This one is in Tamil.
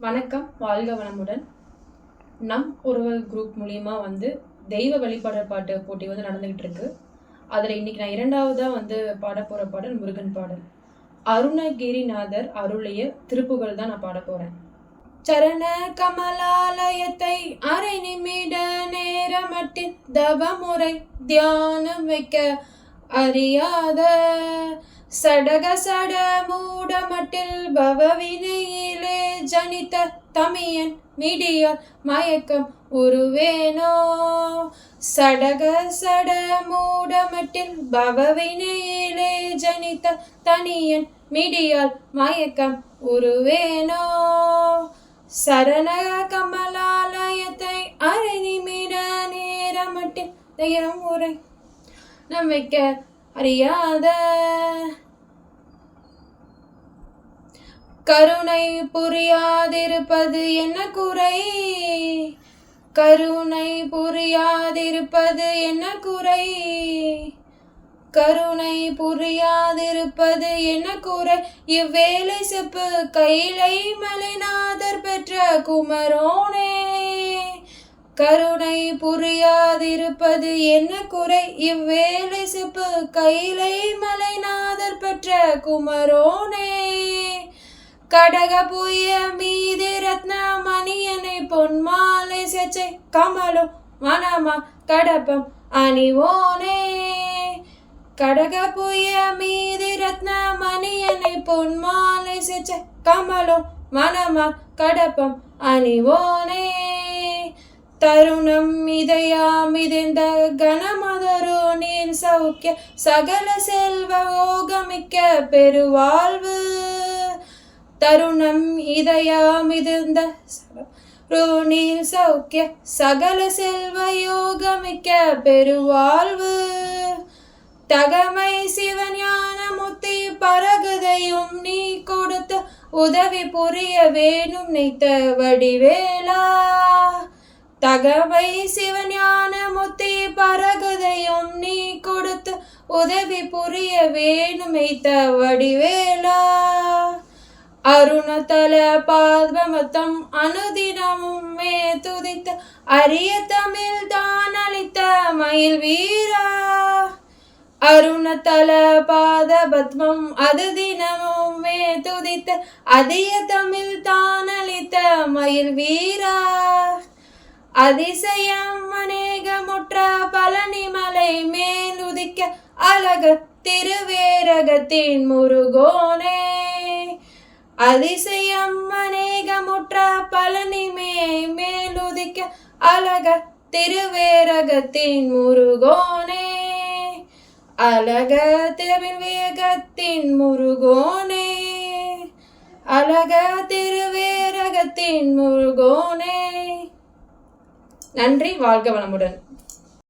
வணக்கம் வாழ்க வளமுடன். நம் ஒருவர் குரூப் மூலியமா வந்து தெய்வ வழிபாடு பாட்டு போட்டி வந்து நடந்துகிட்டு இருக்கு அதில் இன்னைக்கு நான் இரண்டாவதாக வந்து பாட பாடல் முருகன் பாடல். அருணகிரிநாதர் அருளிய திருப்புகள் தான் நான் பாட போகிறேன் சரண கமலாலயத்தை அரை நிமிட நேரமட்டில் தவமுறை தியானம் வைக்க அறியாத சடக சட மூடமட்டில் பவவினையிலே ஜனித்த தமியன் மிடியால் மயக்கம் உருவேனோ? சடக சட மூடமட்டில் பவவினையிலே ஜனித்த தனியன் மிடியால் மயக்கம் உருவேனோ? சரண கமலாலயத்தை அரை நிமிட நேரமட்டில் தயிரம் உரை. நம்பிக்க அறியாத கருணை புரியாதிருப்பது என்ன குறை? கருணை புரியாதிருப்பது என்ன குறை? கருணை புரியாதிருப்பது என்ன குறை? இவ்வேலை செப்பு கையிலை மலைநாதர் பெற்ற குமரோனே. கருணை புரியாதிருப்பது என்ன குறை? இவ்வேலை செப்பு கையிலை மலைநாதர் பெற்ற குமரோனே. கடக புய மீது ரத்ன மணியனை பொன்மாலை செச்சை கமலும் மனமா கடப்பம் அணிவோனே. கடக புய மீது ரத்ன மணியனை பொன்மாலை செச்சை கமலும் மனமா கடப்பம் அணிவோனே. தருணம் இதயாமிதெந்த கணமதரோ நீர் சௌக்கிய சகல செல்வ ஓகமிக்க பெருவாழ்வு. தருணம் இதயாமிதெந்த நீர் சௌக்கிய சகல செல்வ யோகமிக்க பெருவாழ்வு. தகமை சிவஞான முத்தி பரகுதையும் நீ கொடுத்த உதவி புரிய வேணும் நெய்த்த வடிவேலா. தகவை சிவஞான முத்தி பரகுதையும் நீ கொடுத்து உதவி புரிய வேணும் வேணுமைத்த வடிவேலா. அருணதல பாத்மத்தம் அனுதினமும் மே துதித்த அரிய தமிழ் தான் அளித்த மயில் வீரா. அருணதல பாத பத்மம் அது தினமும் மே துதித்த அதிய தமிழ் தான் அளித்த மயில் வீரா. அதிசயம் அநேகமுற்ற பழனிமலை மேலுதிக்க அழக திருவேரகத்தின் முருகோனே. அதிசயம் அநேகமுற்ற பழனிமே மேலுதிக்க அழக திருவேரகத்தின் முருகோனே. அழக திருவேகத்தின் முருகோனே. அழக திருவேரகத்தின் முருகோனே. நன்றி வாழ்க வளமுடன்.